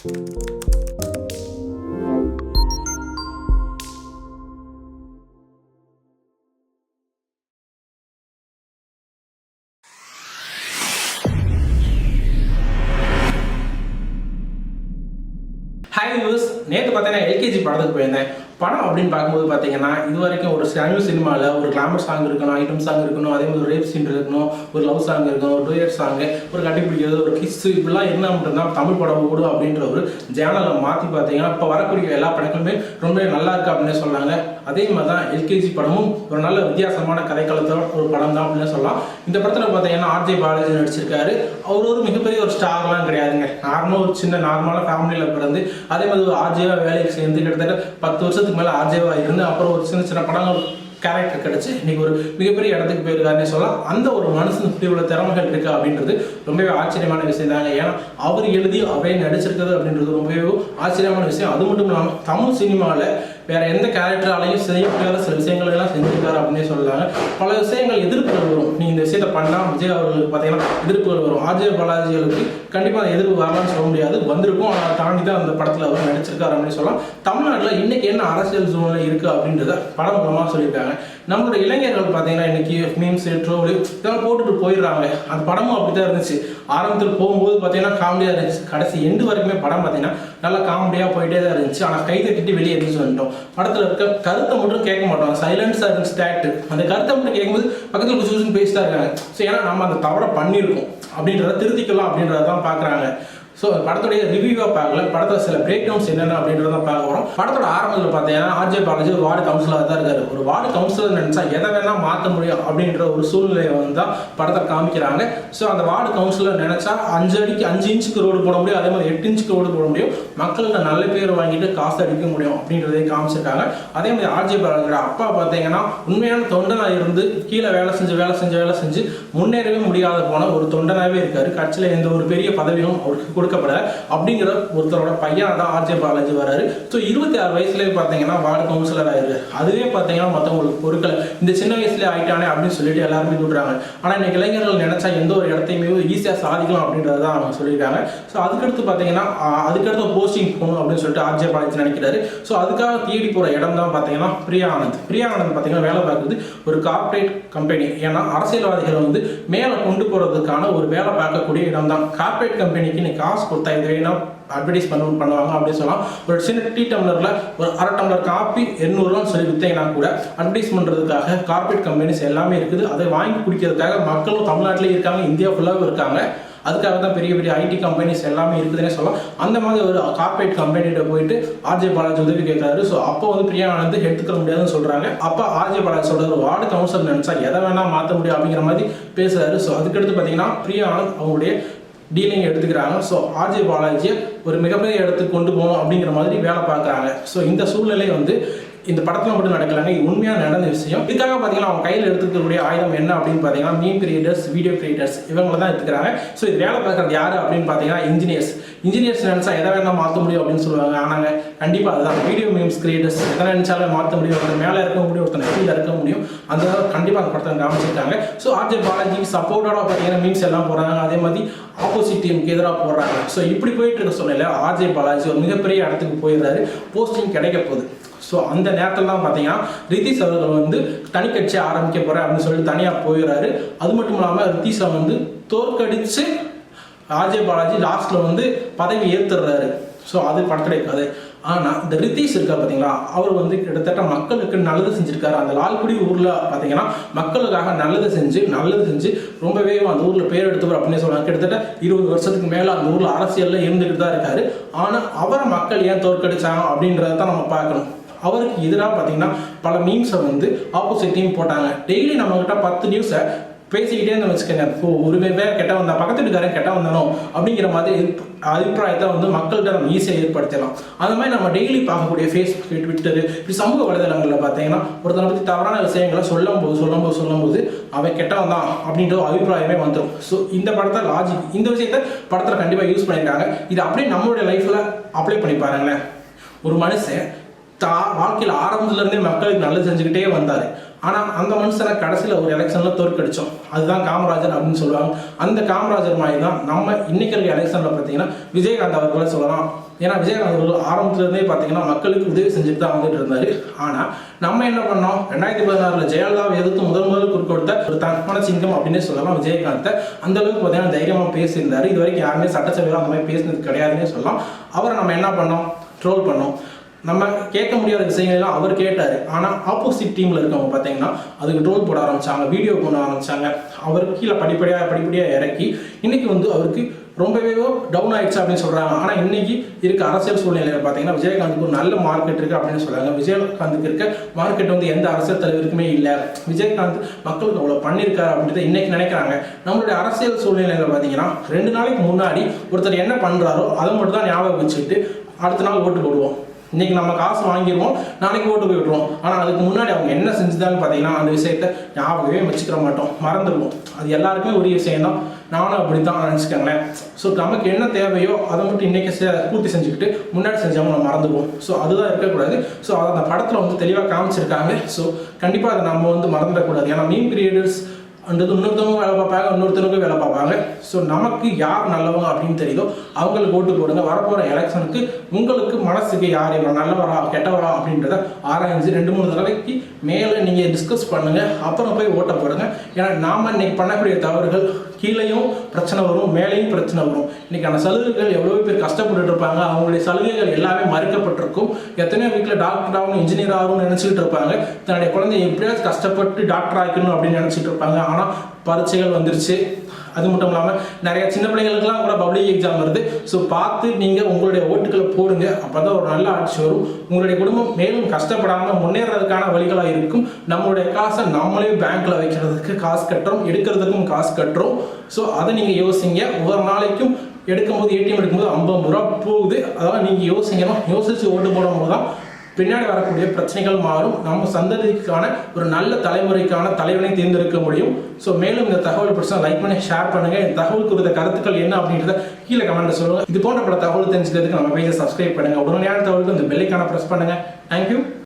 Hi use நேற்று பார்த்தீங்கன்னா LKG படத்துக்கு போயிருந்தேன். படம் அப்படின்னு பார்க்கும்போது பார்த்தீங்கன்னா இது வரைக்கும் ஒரு தமிழ் சினிமாவில் ஒரு கிளாமர் சாங் இருக்கணும் ஐட்டம் சாங் இருக்கணும் அதே மாதிரி ஒரு ரேப் சீன் இருக்கணும் ஒரு லவ் சாங் இருக்கணும் ஒரு டூயர் சாங் ஒரு கட்டிப்பிடிக்கிறது ஒரு கிஸ் இப்படிலாம் என்ன மட்டும்தான் தமிழ் படம் ஓடும் அப்படின்ற ஒரு ஜேனலை மாற்றி பார்த்தீங்கன்னா இப்போ வரக்கூடிய எல்லா படங்களுமே ரொம்ப நல்லா இருக்கு அப்படின்னு சொன்னாங்க அதே மாதிரி தான் எல்கேஜி படமும் ஒரு நல்ல வித்தியாசமான கதைக்களத்தோட ஒரு படம் தான் அப்படின்னு சொல்லலாம். இந்த படத்தில் பார்த்தீங்கன்னா ஆர்ஜே பாலாஜி நடிச்சிருக்காரு. அவர் ஒரு மிகப்பெரிய ஒரு ஸ்டார்லாம் கிடையாதுங்க. நார்மலாக ஒரு சின்ன நார்மலான ஃபேமிலியில் பிறந்து அதே மாதிரி ஒரு ஆர்ஜேவா வேலைக்கு சேர்ந்து கிட்டத்தட்ட பத்து வருஷத்துக்கு மேலே ஆர்ஜேவா இருந்து அப்புறம் ஒரு சின்ன சின்ன படங்கள் கேரக்டர் கிடைச்சி இன்னைக்கு ஒரு மிகப்பெரிய இடத்துக்கு போயிருக்காருன்னு சொல்லலாம். அந்த ஒரு மனுஷனுக்கு இவ்வளோ திறமைகள் இருக்கு அப்படின்றது ரொம்பவே ஆச்சரியமான விஷயம் தாங்க. ஏன்னா அவர் எழுதி அவரே நடிச்சிருக்கிறது அப்படின்றது ரொம்பவே ஆச்சரியமான விஷயம். அது மட்டும் இல்லாமல் தமிழ் சினிமாவில் வேற எந்த கேரக்டராலையும் செய்ய முடியாத சில விஷயங்கள் எல்லாம் செஞ்சிருக்காரு அப்படின்னு சொல்லலாங்க பல விஷயங்கள் எதிர்ப்புகள் வரும். நீ இந்த விஷயத்த பண்ணா விஜய் அவர்களுக்கு பார்த்தீங்கன்னா எதிர்ப்புகள் வரும். ஆர்ஜே பாலாஜிகளுக்கு கண்டிப்பாக அந்த எதிர்ப்பு வரலாம்னு சொல்ல முடியாது. வந்திருக்கும். ஆனால் தாண்டி தான் அந்த படத்தில் அவர் நடிச்சிருக்காரு அப்படின்னு சொல்லலாம். தமிழ்நாட்டில் இன்னைக்கு என்ன அரசியல் சூழ்நிலை இருக்கு அப்படின்றத படம் மூலமாக சொல்லியிருக்காங்க. நம்மளோட இளைஞர்கள் பார்த்தீங்கன்னா இன்னைக்கு மீம்ஸ் ட்ரோல் இதெல்லாம் போட்டுட்டு போயிடுறாங்க. அந்த படமும் அப்படிதான் இருந்துச்சு. ஆரம்பத்தில் போகும்போது பார்த்தீங்கன்னா காமெடியாக இருந்துச்சு. கடைசி எண்டு வரைக்குமே படம் பார்த்தீங்கன்னா நல்லா காமெடியாக போயிட்டே தான் இருந்துச்சு. ஆனால் கை தட்டிட்டு வெளியே இருந்து சொல்லிட்டோம் படத்தில் இருக்க கருத்தை மட்டும் கேட்க மாட்டோம். சைலன்ஸாக இருந்துச்சு டேக்ட் அந்த கருத்தை மட்டும் கேட்கும்போது பக்கத்தில் சூசன் பேசிட்டா இருக்காங்க. ஸோ ஏன்னா நம்ம அந்த தவறை பண்ணியிருக்கோம். அப்படின்றத திருத்திக்கலாம் அப்படின்றத தான் பார்க்குறாங்க. ஸோ படத்துடைய ரிவ்யூவாக பார்க்கல. படத்தில் சில பிரேக் டவுன்ஸ் என்னென்ன அப்படின்றத பார்க்க போகிறோம் படத்தோட ஆரம்பத்தில் பார்த்தீங்கன்னா ஆர்ஜே பாலாஜி ஒரு வார்டு கவுன்சிலராக தான் இருக்காரு. ஒரு வார்டு கவுன்சிலர் நினச்சா எதை வேணால் மாற்ற முடியும் அப்படின்ற ஒரு சூழ்நிலையை வந்து தான் படத்தை காமிக்கிறாங்க. ஸோ அந்த வார்டு கவுன்சிலர் நினச்சா அஞ்சு அடிக்கு அஞ்சு இன்ச்சுக்கு ரோடு போட முடியும். அதே மாதிரி எட்டு இன்ச்சுக்கு ரோடு போட முடியும். மக்கள்கிட்ட நல்ல பேர் வாங்கிட்டு காசு அடிக்க முடியும் அப்படின்றதே காமிச்சிருக்காங்க. அதே மாதிரி ஆர்ஜே பாலாஜியோட அப்பா பார்த்தீங்கன்னா உண்மையான தொண்டனாக இருந்து கீழே வேலை செஞ்சு வேலை செஞ்சு வேலை செஞ்சு முன்னேறவே முடியாத போன ஒரு தொண்டனாகவே இருக்காரு. கட்சியில் எந்த ஒரு பெரிய பதவியும் அவருக்கு கொடுக்கப்படல அப்படிங்கிற ஒருத்தரோட பையனாக தான் ஆர்ஜே பாலாஜி வராரு. ஸோ இருபத்தி ஆறு வயசுலேயே பார்த்தீங்கன்னா வார்டு கவுன்சிலர் ஆயிருக்கு அதுவே பார்த்தீங்கன்னா மற்றவங்களுக்கு பொருட்கள் இந்த சின்ன வயசுலேயே ஆயிட்டானே அப்படின்னு சொல்லிட்டு எல்லாருமே சொல்கிறாங்க ஆனால் இன்னைக்கு இளைஞர்கள் நினைச்சா எந்த ஒரு இடத்தையுமே ஈஸியாக சாதிக்கலாம் அப்படின்றத தான் அவங்க சொல்லியிருக்காங்க. ஸோ அதுக்கடுத்து பார்த்தீங்கன்னா அதுக்கடுத்து போஸ்டிங் போகணும் அப்படின்னு சொல்லிட்டு ஆர்ஜே பாலாஜி நினைக்கிறாரு. ஸோ அதுக்காக தேடி போகிற இடம் தான் பார்த்தீங்கன்னா பிரியா ஆனந்த். பிரியா ஆனந்த் பார்த்தீங்கன்னா வேலை பார்க்குறது ஒரு கார்ப்பரேட் கம்பெனி ஏன்னா அரசியல்வாதிகளை வந்து மேலே கொண்டு போகிறதுக்கான ஒரு வேலை பார்க்கக்கூடிய இடம் தான். கார்ப்பரேட் கம்பெனிக்கு நீ காசு கொடுத்தா இது வேணும் அட்வர்டைஸ் பண்ணணும் பண்ணுவாங்க அப்படின்னு சொல்லலாம். ஒரு சின்ன டீ டம்ளரில் ஒரு அரை டம்ளர் காப்பி எண்ணூறுவான்னு சொல்லி விற்றீங்கன்னா கூட அட்வர்டைஸ் பண்ணுறதுக்காக கார்பரேட் கம்பெனிஸ் எல்லாமே இருக்குது. அதை வாங்கி குடிக்கிறதுக்காக மக்களும் தமிழ்நாட்டிலே இருக்காங்க இந்தியா ஃபுல்லாகவும் இருக்காங்க. அதுக்காக தான் பெரிய பெரிய ஐடி கம்பெனிஸ் எல்லாமே இருக்குதுன்னே சொல்லலாம். அந்த மாதிரி ஒரு கார்ப்பரேட் கம்பெனிகிட்ட போயிட்டு ஆர்ஜே பாலாஜி உதவி கேட்குறாரு. ஸோ அப்போ வந்து பிரியா ஆனந்த் எடுத்துக்க முடியாதுன்னு சொல்கிறாங்க அப்போ ஆர்ஜே பாலாஜி சொல்கிறாரு வார்டு கவுன்சிலர் நினச்சா எதை வேணால் மாற்ற முடியும் அப்படிங்கிற மாதிரி பேசுகிறாரு ஸோ அதுக்கடுத்து பார்த்தீங்கன்னா பிரியா ஆனந்த் அவங்களுடைய டீலிங் எடுத்துக்கிறாங்க. ஸோ ஆர்ஜே பாலாஜியை ஒரு மிகப்பெரிய இடத்துக்கு கொண்டு போகணும் அப்படிங்கிற மாதிரி வேலை பார்க்குறாங்க. ஸோ இந்த சூழ்நிலை வந்து இந்த படத்தில் மட்டும் நடக்கலாங்க. இது உண்மையாக நடந்த விஷயம். இதுக்காக பார்த்தீங்கன்னா அவங்க கையில் எடுத்துக்கக்கூடிய ஆயுதம் என்ன அப்படின்னு பார்த்தீங்கன்னா மீன் கிரியேட்டர்ஸ் வீடியோ கிரியேட்டர்ஸ் இவங்களை தான் எடுத்துக்கிறாங்க. ஸோ இது வேலை பார்க்குறது யார் அப்படின்னு பார்த்தீங்கன்னா இன்ஜினியர்ஸ் இன்ஜினியர்ஸ் நினச்சா எதை வேணால் மாற்ற முடியும் அப்படின்னு சொல்லுவாங்க. ஆனாங்க கண்டிப்பாக அதுதான். வீடியோ மீம்ஸ் கிரியேட்டர்ஸ் எதை நினச்சாலும் மாற்ற முடியும். ஒருத்தர் மேலே இருக்க முடியும் ஒருத்தர் கீழே இருக்க முடியும். அந்த கண்டிப்பாக அந்த படத்தை காமிச்சிருக்காங்க. ஸோ ஆர்ஜே பாலாஜி சப்போர்ட்டோட பார்த்தீங்கன்னா மீம்ஸ் எல்லாம் போடுறாங்க. அதே மாதிரி ஆப்போசிட் டீமுக்கு எதிராக போடுறாங்க. ஸோ இப்படி போயிட்டு இருக்க சொல்லல ஆர்ஜே பாலாஜி ஒரு மிகப்பெரிய இடத்துக்கு போயிடுறாரு. போஸ்டிங் கிடைக்க போகுது. ஸோ அந்த நேரத்தில் தான் பார்த்தீங்கன்னா ரித்தீஷ் அவர்கள் வந்து தனிக்கட்சி ஆரம்பிக்க போகிறேன் அப்படின்னு சொல்லிட்டு தனியாக போயிடுறாரு. அது மட்டும் இல்லாமல் ரித்தீஷை வந்து தோற்கடித்து ராஜே பாலாஜி லாஸ்ட்டில் வந்து பதவி ஏற்றுடுறாரு ஸோ அது படத்துடைய கதை. ஆனால் இந்த ரித்தீஷ் இருக்கா பார்த்தீங்களா? அவர் வந்து கிட்டத்தட்ட மக்களுக்கு நல்லது செஞ்சுருக்காரு. அந்த லால்குடி ஊரில் பார்த்தீங்கன்னா மக்களுக்காக நல்லது செஞ்சு நல்லது செஞ்சு ரொம்பவே அந்த ஊரில் பேர் எடுத்தவர் அப்படின்னு சொல்லுவாங்க கிட்டத்தட்ட இருபது வருஷத்துக்கு மேலே அந்த ஊரில் அரசியலில் இருந்துக்கிட்டு தான் இருக்காரு. ஆனால் அவரை மக்கள் ஏன் தோற்கடிச்சாங்க அப்படின்றத தான் நம்ம பார்க்கணும். அவருக்கு எதிராக பார்த்தீங்கன்னா பல மீம்ஸை வந்து ஆப்போசிட் டீம் போட்டாங்க. டெய்லி நம்மக்கிட்ட பத்து நியூஸை பேசிக்கிட்டே இருந்தோம் வச்சுக்கோங்க. இப்போ ஒரு பேர் கெட்ட வந்தா பக்கத்து வீட்டுக்காரன் கெட்ட வந்தானோ அப்படிங்கிற மாதிரி அபிப்பிராயத்தை வந்து மக்கள்கிட்ட நம்ம ஈஸியாக ஏற்படுத்தலாம் அந்த மாதிரி நம்ம டெய்லி பார்க்கக்கூடிய ஃபேஸ்புக் ட்விட்டர் இப்படி சமூக வலைதளங்களில் பார்த்தீங்கன்னா ஒருத்தனை பற்றி தவறான விஷயங்களை சொல்லும்போது சொல்லும்போது சொல்லும்போது அவன் கெட்டவன் தான் அப்படின்ற ஒரு அபிப்பிராயமே வந்துடும் ஸோ இந்த படத்தை லாஜிக் இந்த விஷயத்த படத்தில் கண்டிப்பாக யூஸ் பண்ணியிருக்காங்க. இது அப்படியே நம்மளுடைய லைஃப்பில் அப்ளை பண்ணி பாருங்களேன். ஒரு மனுஷன் தா வாழ்க்கையில் ஆரம்பத்துலேருந்தே மக்களுக்கு நல்லது செஞ்சுக்கிட்டே வந்தார். ஆனால் அந்த மனுஷனை கடைசியில் ஒரு எலெக்ஷனில் தோற்கடிச்சோம். அதுதான் காமராஜர் அப்படின்னு சொல்லுவாங்க. அந்த காமராஜர் மாதிரி தான் நம்ம இன்னைக்கு இருக்க எலெக்ஷனில் பார்த்தீங்கன்னா விஜயகாந்த் அவர்களை சொல்லலாம். ஏன்னா விஜயகாந்த் அவர்கள் ஆரம்பத்துலேருந்தே பார்த்தீங்கன்னா மக்களுக்கு உதவி செஞ்சுட்டு தான் வந்துட்டு இருந்தார். ஆனால் நம்ம என்ன பண்ணோம்? ரெண்டாயிரத்தி பதினாறில் ஜெயலலிதாவை எதிர்த்து முதல் முதல் குறுக்க கொடுத்த ஒரு தன்மான சிங்கம் அப்படின்னே சொல்லலாம். விஜயகாந்தை அந்த அளவுக்கு பார்த்தீங்கன்னா தைரியமாக பேசியிருந்தார். இது வரைக்கும் யாருமே சட்டசபையில் அந்த மாதிரி பேசினது கிடையாதுன்னே சொல்லலாம். அவரை நம்ம என்ன பண்ணோம்? ட்ரோல் பண்ணோம். நம்ம கேட்க முடியாத விஷயங்கள்லாம் அவர் கேட்டார். ஆனால் ஆப்போசிட் டீமில் இருக்கவங்க பார்த்தீங்கன்னா அதுக்கு ட்ரோல் போட ஆரம்பிச்சாங்க வீடியோ போட ஆரம்பித்தாங்க அவர் கீழே படிப்படியாக படிப்படியாக இறக்கி இன்னைக்கு வந்து அவருக்கு ரொம்பவே டவுன் ஆயிடுச்சு அப்படின்னு சொல்கிறாங்க ஆனால் இன்னைக்கு இருக்க அரசியல் சூழ்நிலையில் பார்த்தீங்கன்னா விஜயகாந்துக்கு ஒரு நல்ல மார்க்கெட் இருக்குது அப்படின்னு சொல்கிறாங்க விஜயகாந்துக்கு இருக்க மார்க்கெட் வந்து எந்த அரசியல் தலைவருக்குமே இல்லை. விஜயகாந்த் மக்களுக்கு அவ்வளோ பண்ணியிருக்காரு அப்படின்றத இன்னைக்கு நினைக்கிறாங்க. நம்மளுடைய அரசியல் சூழ்நிலையில் பார்த்தீங்கன்னா ரெண்டு நாளைக்கு முன்னாடி ஒருத்தர் என்ன பண்ணுறாரோ அதை மட்டும் தான் ஞாபகம் வச்சுக்கிட்டு அடுத்த நாள் ஓட்டு போடுவோம். இன்னைக்கு நம்ம காசு வாங்கிடுவோம் நாளைக்கு ஓட்டு போய் ஆனால் அதுக்கு முன்னாடி அவங்க என்ன செஞ்சுதான்னு பார்த்தீங்கன்னா அந்த விஷயத்த ஞாபகமே வச்சுக்கிற மாட்டோம். மறந்துடுவோம். அது எல்லாருக்குமே ஒரு விஷயம் தான் நானும் அப்படி தான் நினச்சிக்கோங்களேன். ஸோ நமக்கு என்ன தேவையோ அதை மட்டும் இன்னைக்கு செ- பூர்த்தி செஞ்சுக்கிட்டு முன்னாடி செஞ்சவங்க நம்ம மறந்துடுவோம். ஸோ அதுதான் இருக்கக்கூடாது. ஸோ அதை அந்த படத்தில் வந்து தெளிவாக காமிச்சிருக்காங்க. ஸோ கண்டிப்பாக அதை நம்ம வந்து மறந்துடக்கூடாது. ஏன்னா மீன் கிரியேட்டர்ஸ் அந்த இன்னொருத்தவங்க வேலை பார்ப்பாங்க இன்னொருத்தருக்கு வேலை பார்ப்பாங்க. ஸோ நமக்கு யார் நல்லவங்க அப்படின்னு தெரியுதோ அவங்களுக்கு ஓட்டு போடுங்க. வரப்போகிற எலெக்ஷனுக்கு உங்களுக்கு மனசுக்கு யார் இவன் நல்லவரா கெட்டவரா அப்படின்றத ஆராய்ஞ்சு ரெண்டு மூணு தடவைக்கு மேலே நீங்கள் டிஸ்கஸ் பண்ணுங்கள் அப்புறம் போய் ஓட்ட போடுங்க. ஏன்னா நாம இன்னைக்கு பண்ணக்கூடிய தவறுகள் கீழேயும் பிரச்சனை வரும் மேலேயும் பிரச்சனை வரும். இன்றைக்கான சலுகைகள் எவ்வளோ பேர் கஷ்டப்பட்டுட்டு இருப்பாங்க. அவங்களுடைய சலுகைகள் எல்லாமே மறுக்கப்பட்டிருக்கும். எத்தனையோ வீட்டில் டாக்டர் ஆகணும் இன்ஜினியர் ஆகணும்னு நினச்சிக்கிட்டு இருப்பாங்க. தன்னுடைய குழந்தைய எப்படியாவது கஷ்டப்பட்டு டாக்டர் ஆக்கணும் அப்படின்னு நினச்சிட்டு இருப்பாங்க. ஆனால் பரீட்சைகள் வந்துருச்சு. அது மட்டும் இல்லாமல் நிறைய சின்ன பிள்ளைகளுக்குலாம் கூட பப்ளிக் எக்ஸாம் வருது. ஸோ பார்த்து நீங்கள் உங்களுடைய ஓட்டுகளை போடுங்க. அப்போ தான் ஒரு நல்ல ஆட்சி வரும். உங்களுடைய குடும்பம் மேலும் கஷ்டப்படாமல் முன்னேறதுக்கான வழிகளாக இருக்கும். நம்மளுடைய காசை நம்மளே பேங்க்கில் வைக்கிறதுக்கு காசு கட்டுறோம். எடுக்கிறதுக்கும் காசு கட்டுறோம். ஸோ அதை நீங்கள் யோசிங்க. ஒவ்வொரு நாளைக்கும் எடுக்கும்போது ஏடிஎம் எடுக்கும்போது ஐம்பது ரூபா போகுது. அதெல்லாம் நீங்கள் யோசிக்கணும் யோசிச்சு ஓட்டு போடும்போது தான் பின்னாடி வரக்கூடிய பிரச்சனைகள் மாறும். நம்ம சந்ததிக்கான ஒரு நல்ல தலைமுறைக்கான தலைவனை தேர்ந்தெடுக்க முடியும். ஸோ மேலும் இந்த தகவல் பிரச்சனை லைக் பண்ணி ஷேர் பண்ணுங்க. இந்த தகவல் குறித்த கருத்துக்கள் என்ன அப்படின்றத கீழே கமெண்ட்ல சொல்லுங்க. இது போன்ற பல தகவல் தெரிஞ்சுக்கிறதுக்கு நம்ம பேஜை சப்ஸ்கிரைப் பண்ணுங்க. உடனடியான தகவலுக்கு இந்த பெல்லைக்கான ப்ரெஸ் பண்ணுங்க. தேங்க்யூ